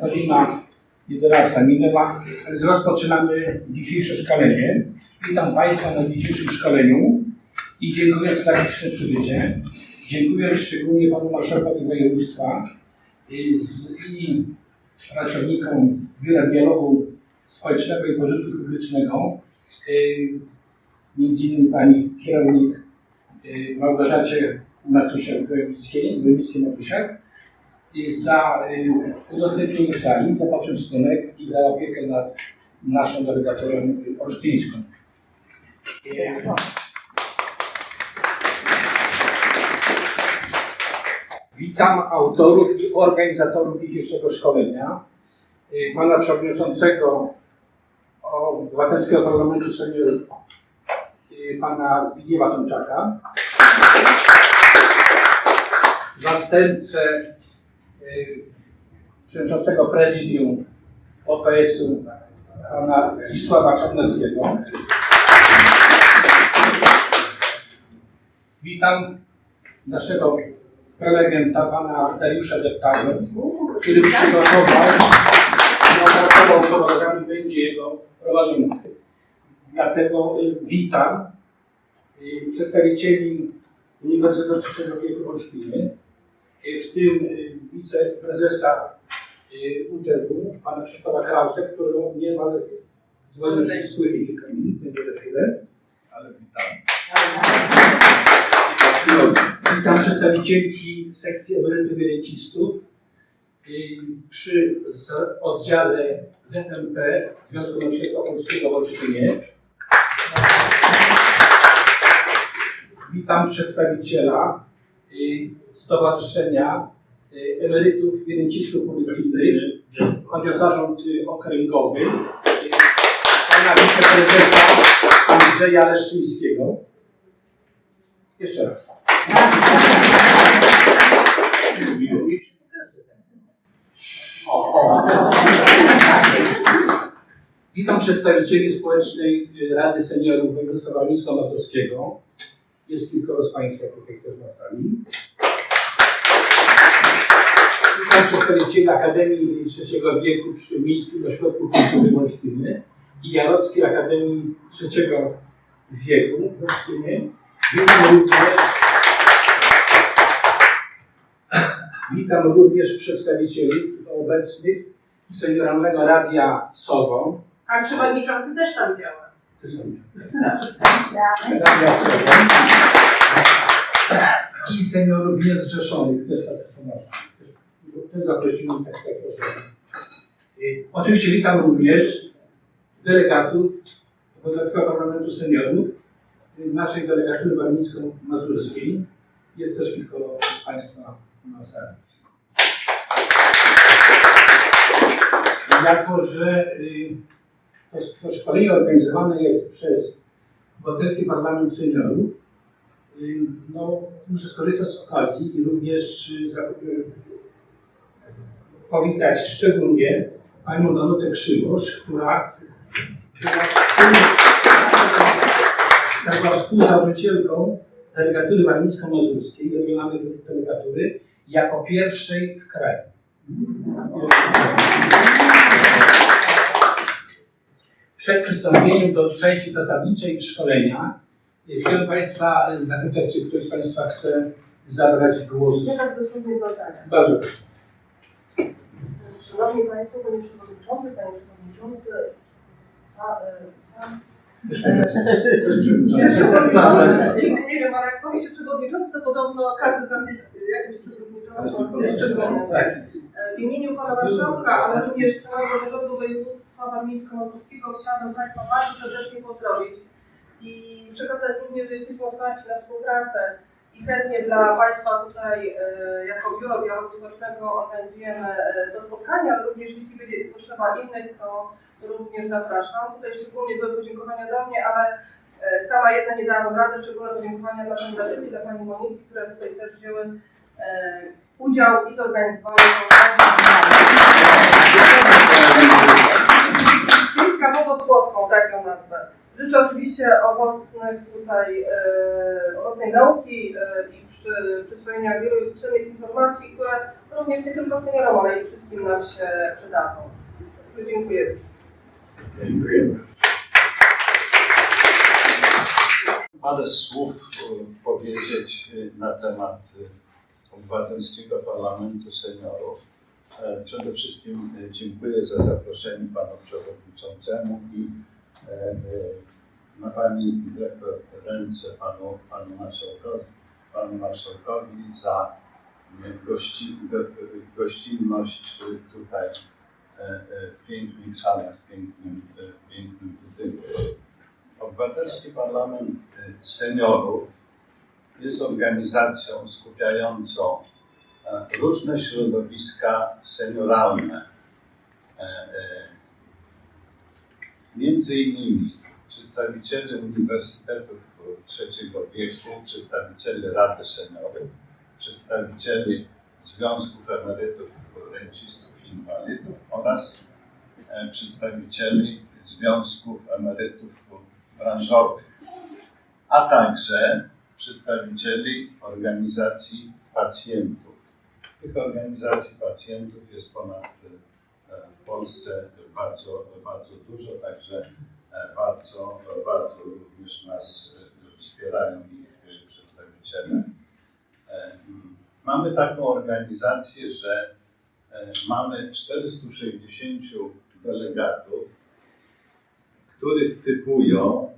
Godzina 11 minęła, rozpoczynamy dzisiejsze szkolenie. Witam Państwa na dzisiejszym szkoleniu i dziękuję za takie przybycie. Dziękuję szczególnie Panu Marszałkowi Województwa z, i pracownikom Biura Dialogu Społecznego i Pożytku Publicznego, y, między innymi Pani kierownik y, Małgorzacie Matusiak-Głębickiej, Głębickiej Matusiak, i za y, udostępnienie sali, za poczęstunek i za opiekę nad naszą delegatorem y, olsztyńską. Witam autorów i organizatorów dzisiejszego szkolenia. Y, Pana Przewodniczącego Obywatelskiego Parlamentu Seniorów, y, Pana Zbigniewa Tomczaka. Zastępcę y, Przewodniczącego Prezydium OPS-u Pana Zdzisława Czarneckiego. Witam naszego prelegenta, pana Dariusza Deptago, który przygotował i opracował program i będzie jego prowadzący. Dlatego y, witam y, przedstawicieli Uniwersytetu Trzeciego Wieku w y, w tym wiceprezesa UTW, pana Krzysztofa Krause, którego nie ma dzwonił, że spłynie kilka minut, będzie za chwilę. Ale witam. Witam przedstawicielki sekcji emerytów i rencistów przy oddziale ZMP Związku Nauczycielstwa Polskiego w Olsztynie. Witam przedstawiciela y, Stowarzyszenia y, Emerytów i Rencistów Policyjnych. Chodzi o zarząd y, okręgowy pana wiceprezesa Andrzeja Leszczyńskiego. Jeszcze raz. Przedstawicieli Społecznej Rady Seniorów Województwa Warmińsko-Mazurskiego. Jest kilkoro z Państwa tutaj też na sali. Witam przedstawicieli Akademii Trzeciego Wieku przy Miejskim Ośrodku Kultury w Olsztynie i Jarockiej Akademii Trzeciego Wieku w Olsztynie. Witam również Witam również przedstawicieli obecnych Senioralnego Radia Sową. A przewodniczący też tam działa. I seniorów niezrzeszonych też sali. Też- zaprosimy tak tak. Y, Oczywiście witam również delegatów Obywatelskiego Parlamentu Seniorów naszej delegatury warmińsko-mazurskiej. Jest też kilkoro Państwa na sali. Jako, że y, to, to organizowane jest przez Obywatelski Parlament Seniorów, no, muszę skorzystać z okazji i również y, y, powitać szczególnie panią Danutę Krzywosz, która która była współzałożycielką delegatury warmińsko-mazurskiej, regionalnej delegatury, jako pierwszej w kraju. Przed przystąpieniem do części zasadniczej szkolenia chciałem Państwa zapytać, czy ktoś z Państwa chce zabrać głos. Ja tak dosłownie dwa zdania. Bardzo proszę. Szanowni Państwo, Panie Przewodniczący, Panie Przewodniczący, a, e. Nigdy nie wiem, ale jak powie się przewodniczący, to podobno każdy z nas jest jakimś przewodniczącym. Tak. W imieniu Pana Marszałka, ale również całego Zarządu Województwa Warmińsko-Mazurskiego chciałabym Państwa bardzo serdecznie pozdrowić i przekazać również, że jesteśmy otwarci na współpracę i chętnie dla Państwa tutaj e, jako Biuro Dialogu Społecznego organizujemy e, to spotkanie, ale również jeśli będzie potrzeba innych, to również zapraszam. Tutaj szczególnie były podziękowania do mnie, ale e, sama jedna nie dałam rady, szczególne podziękowania dla Pani Darycy i dla Pani Moniki, które tutaj też wzięły e, udział i zorganizowanie Pięć kawowo-słodką, tak ją nazwę. Życzę oczywiście owocnych tutaj, e, owocnej nauki e, i przy, przyswojenia wielu cennych informacji, które również nie tylko seniorom, ale i wszystkim nam się przydadzą. Dziękuję. Dziękujemy. Parę słów e, powiedzieć e, na temat e, Obywatelskiego Parlamentu Seniorów. E, Przede wszystkim e, dziękuję za zaproszenie panu przewodniczącemu i e, e, na pani dyrektor ręce panu, panu, marszałkowi, panu marszałkowi za gości, go, gościnność tutaj w pięknych salach, w pięknym, e, pięknym budynku. Obywatelski Parlament e, Seniorów jest organizacją skupiającą e, różne środowiska senioralne. E, e, Między innymi przedstawiciele uniwersytetów trzeciego wieku, przedstawiciele Rady Seniorów, przedstawicieli Związków Emerytów, Rencistów Inwalidów oraz e, przedstawicieli Związków Emerytów Branżowych, a także przedstawicieli organizacji pacjentów. Tych organizacji pacjentów jest ponad e, w Polsce bardzo, bardzo dużo, także e, bardzo, bardzo również nas wspierają ich przedstawiciele. Mamy taką organizację, że mamy 460 delegatów, których typują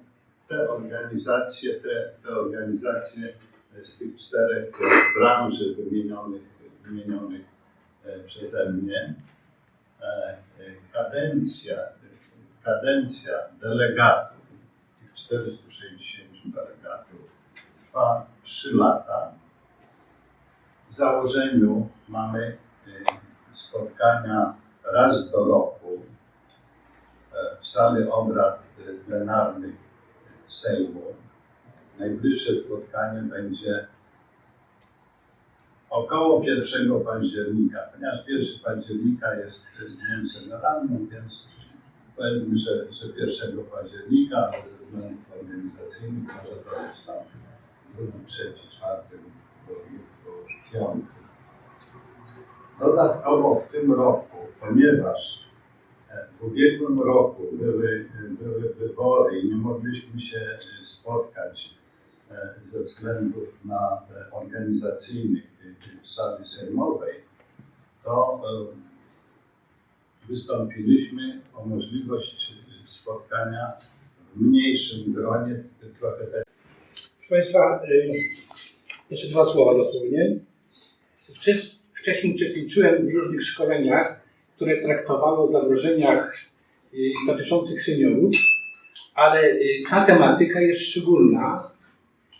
te organizacje, te, te organizacje z tych czterech e, branży wymienionych, wymienionych e, przeze mnie. E, e, Kadencja, kadencja delegatów, tych 460 delegatów, trwa 3 lata. W założeniu mamy e, spotkania raz do roku e, w sali obrad plenarnych Sejmu. Najbliższe spotkanie będzie około 1 października, ponieważ 1 października jest, jest dniem senioralnym, więc powiedzmy, że, że 1 października, ale ze względów organizacyjnych może to być tam drugi, trzeci, czwarty lub lub piąty. Dodatkowo w tym roku, ponieważ e, w ubiegłym roku były, były wybory i nie mogliśmy się e, spotkać e, ze względów na e, organizacyjnych e, w sali sejmowej, to e, wystąpiliśmy o możliwość e, spotkania w mniejszym gronie, trochę tak Proszę Państwa, jeszcze dwa słowa dosłownie. Wcześ- Wcześniej uczestniczyłem w różnych szkoleniach, które traktowały o zagrożeniach y, dotyczących seniorów, ale y, ta tematyka jest szczególna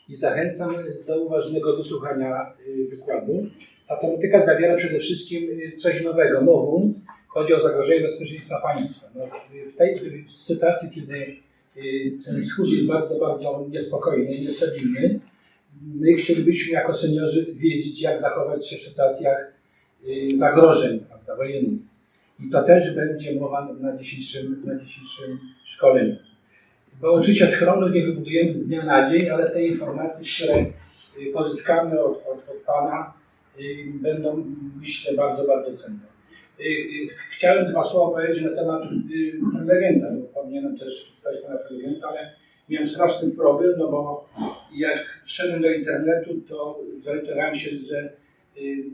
i zachęcam do uważnego wysłuchania y, wykładu. Ta tematyka zawiera przede wszystkim coś nowego, nowum. Chodzi o zagrożenie bezpieczeństwa państwa. No, w tej sytuacji, kiedy ten wschód jest bardzo, bardzo niespokojny i niestabilny, my chcielibyśmy jako seniorzy wiedzieć, jak zachować się w sytuacjach zagrożeń prawda, wojennych. I to też będzie mowa na dzisiejszym, na dzisiejszym szkoleniu. Bo oczywiście schronów nie wybudujemy z dnia na dzień, ale te informacje, które y, pozyskamy od, od, od Pana, y, będą, myślę, bardzo, bardzo cenne. Y, y, Chciałem dwa słowa powiedzieć na temat y, prelegenta, bo powinienem też przedstawić Pana prelegenta, ale miałem straszny problem, no bo jak wszedłem do internetu, to zorientowałem się, że y,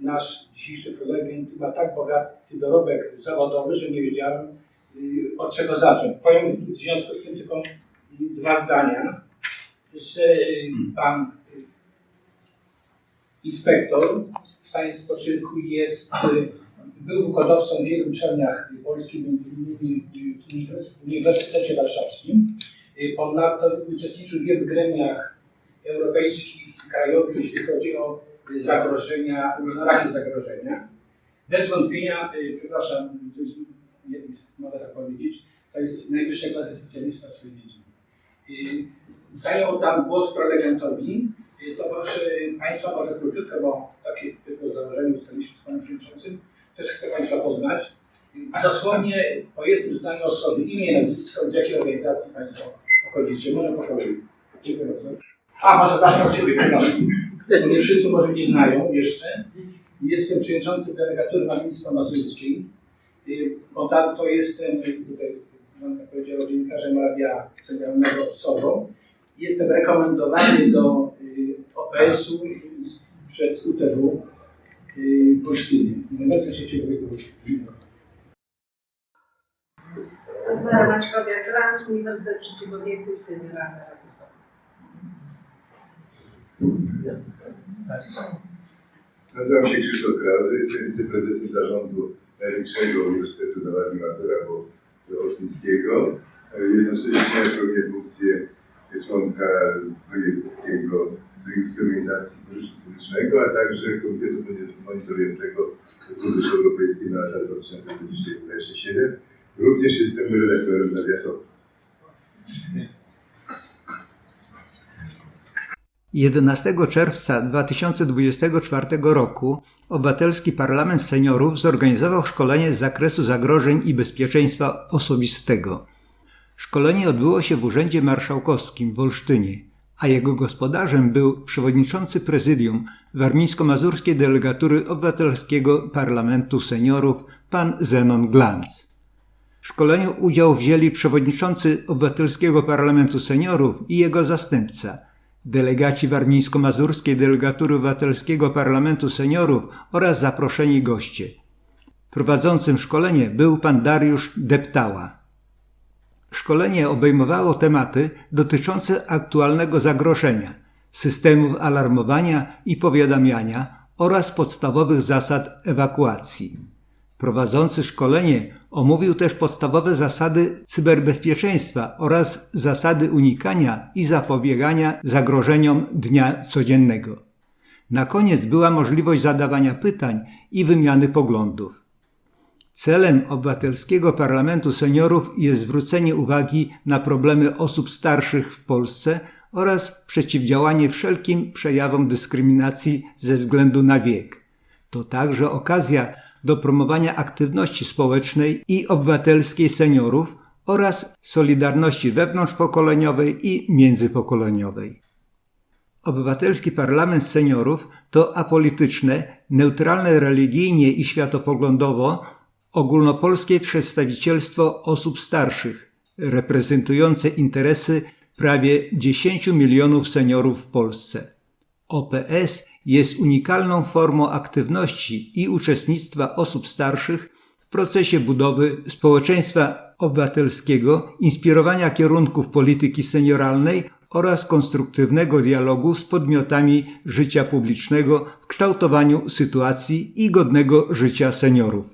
nasz dzisiejszy prelegent ma tak bogaty dorobek zawodowy, że nie wiedziałem y, od czego zacząć. Powiem w związku z tym tylko dwa zdania, że y, pan y, inspektor w stanie spoczynku jest, y, był wykładowcą w wielu uczelniach polskich, między innymi w Uniwersytecie Warszawskim. Y, Ponadto uczestniczył w wielu gremiach europejskich, krajowych, jeśli chodzi o y, zagrożenia, różnorakie zagrożenia. Bez wątpienia, y, przepraszam, to jest, mogę tak powiedzieć, to jest najwyższej klasy specjalista w swojej dziedzinie. Y, Zajął tam głos prelegentowi. Y, To proszę Państwa, może króciutko, bo takie założeniu ustaliliśmy z Panem Przewodniczącym. Też chcę Państwa poznać. Dosłownie po jednym zdaniu osoby, imię, nazwisko, z jakiej organizacji Państwo pochodzicie. Może po kolei. Dziękuję bardzo. A, może zacznę od Ciebie, przepraszam. Nie wszyscy może nie znają jeszcze. Jestem przewodniczącym delegatury warmińsko-mazurskiej. Y, Ponadto jestem, tutaj mam tak powiedział, dziennikarzem Radia Centralnego Sowo. Jestem rekomendowany do y, OPS-u przez UTW y, w Olsztynie. Bardzo się Ciebie witam. Zara Maćkowiak, Lans, Uniwersytet Trzeciego Wieku i Senioralne Rakusowe. Nazywam się Krzysztof Krause, jestem wiceprezesem zarządu Największego Uniwersytetu na Warmii Mazura, Olsztyńskiego. Jednocześnie pełnię funkcję członka wojewódzkiego, wojewódzkiej organizacji pożytku publicznego, a także Komitetu Monitorującego Funduszy Europejskiej na lata 2027. Również jestem redaktorem Radia 11 czerwca 2024 roku Obywatelski Parlament Seniorów zorganizował szkolenie z zakresu zagrożeń i bezpieczeństwa osobistego. Szkolenie odbyło się w Urzędzie Marszałkowskim w Olsztynie, a jego gospodarzem był przewodniczący prezydium Warmińsko-Mazurskiej Delegatury Obywatelskiego Parlamentu Seniorów pan Zenon Glanz. W szkoleniu udział wzięli przewodniczący Obywatelskiego Parlamentu Seniorów i jego zastępca, delegaci Warmińsko-Mazurskiej Delegatury Obywatelskiego Parlamentu Seniorów oraz zaproszeni goście. Prowadzącym szkolenie był pan Dariusz Deptała. Szkolenie obejmowało tematy dotyczące aktualnego zagrożenia, systemów alarmowania i powiadamiania oraz podstawowych zasad ewakuacji. Prowadzący szkolenie omówił też podstawowe zasady cyberbezpieczeństwa oraz zasady unikania i zapobiegania zagrożeniom dnia codziennego. Na koniec była możliwość zadawania pytań i wymiany poglądów. Celem Obywatelskiego Parlamentu Seniorów jest zwrócenie uwagi na problemy osób starszych w Polsce oraz przeciwdziałanie wszelkim przejawom dyskryminacji ze względu na wiek. To także okazja do promowania aktywności społecznej i obywatelskiej seniorów oraz solidarności wewnątrzpokoleniowej i międzypokoleniowej. Obywatelski Parlament Seniorów to apolityczne, neutralne religijnie i światopoglądowo ogólnopolskie przedstawicielstwo osób starszych, reprezentujące interesy prawie 10 milionów seniorów w Polsce. OPS jest unikalną formą aktywności i uczestnictwa osób starszych w procesie budowy społeczeństwa obywatelskiego, inspirowania kierunków polityki senioralnej oraz konstruktywnego dialogu z podmiotami życia publicznego w kształtowaniu sytuacji i godnego życia seniorów.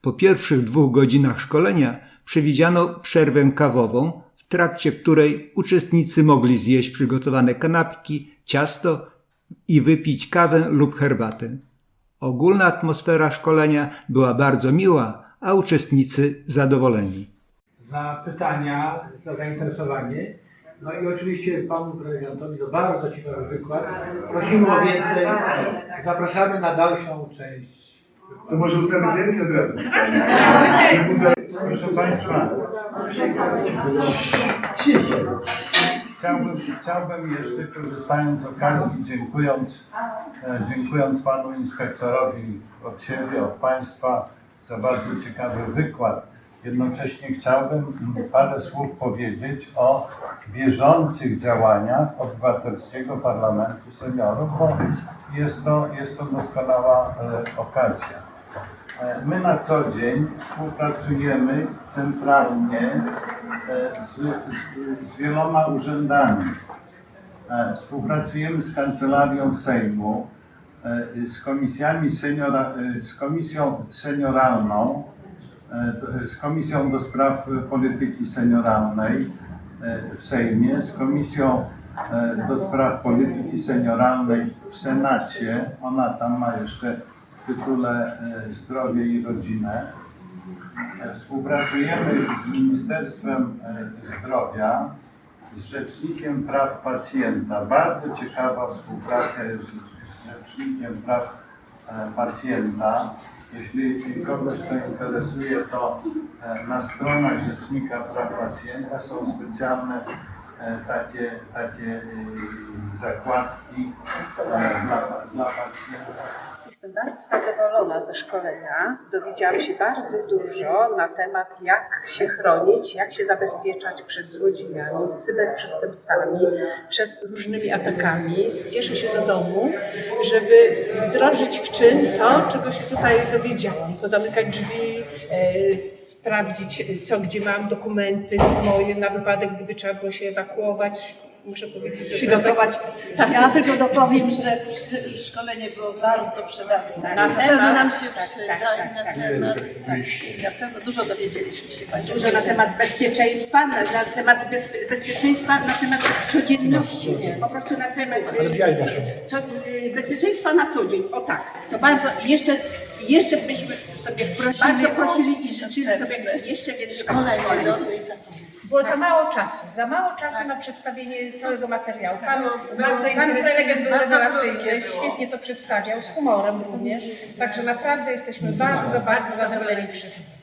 Po pierwszych dwóch godzinach szkolenia przewidziano przerwę kawową, w trakcie której uczestnicy mogli zjeść przygotowane kanapki, ciasto i wypić kawę lub herbatę. Ogólna atmosfera szkolenia była bardzo miła, a uczestnicy zadowoleni. za pytania, za zainteresowanie. No i oczywiście panu prelegentowi za bardzo ciekawy wykład. Prosimy o więcej. Zapraszamy na dalszą część. To może ustawimy rękę od razu. Proszę Państwa, chciałbym, chciałbym jeszcze korzystając z okazji, dziękując, e, dziękując Panu Inspektorowi od siebie, od Państwa za bardzo ciekawy wykład. Jednocześnie chciałbym parę słów powiedzieć o bieżących działaniach Obywatelskiego Parlamentu Seniorów, bo jest to, jest to doskonała e, okazja. E, My na co dzień współpracujemy centralnie z, z, z wieloma urzędami. E, Współpracujemy z Kancelarią Sejmu, e, z komisjami seniora, e, z Komisją Senioralną, e, z Komisją do Spraw Polityki Senioralnej e, w Sejmie, z Komisją e, do Spraw Polityki Senioralnej w Senacie. Ona tam ma jeszcze w tytule e, Zdrowie i Rodzinę. Współpracujemy z Ministerstwem e, Zdrowia, z Rzecznikiem Praw Pacjenta. Bardzo ciekawa współpraca jest z Rzecznikiem Praw e, pacjenta. Jeśli kogoś to interesuje, to e, na stronach Rzecznika Praw Pacjenta są specjalne takie, takie zakładki dla, dla pacjenta. Jestem bardzo zadowolona ze szkolenia. Dowiedziałam się bardzo dużo na temat, jak się chronić, jak się zabezpieczać przed złodziejami, cyberprzestępcami, przed różnymi atakami. Spieszę się do domu, żeby wdrożyć w czyn to, czego się tutaj dowiedziałam. Pozamykać drzwi, e, sprawdzić, co gdzie mam, dokumenty moje na wypadek, gdyby trzeba było się ewakuować. Muszę powiedzieć, że przygotować. Tak. Ja tylko dopowiem, że przy, szkolenie było bardzo przydatne. Na Na, temat- pewno nam się tak, przyda tak, tak, i na tak. temat. Tak, na pewno dużo dowiedzieliśmy się Pani. Dużo na temat bezpieczeństwa, na, na temat bezpie, bezpieczeństwa, na temat codzienności, po prostu na temat y, co, y, bezpieczeństwa na co dzień. O tak, to bardzo i jeszcze, i jeszcze byśmy sobie Prosili bardzo prosili i życzyli sobie jeszcze więcej Szkolenie szkoleń. dobre i. Było za mało czasu, za mało czasu na przedstawienie całego materiału. Pan, Było- pan, prelegent był bardzo rewelacyjny, świetnie to przedstawiał, z humorem również. Także naprawdę jesteśmy bardzo, bardzo zadowoleni wszyscy.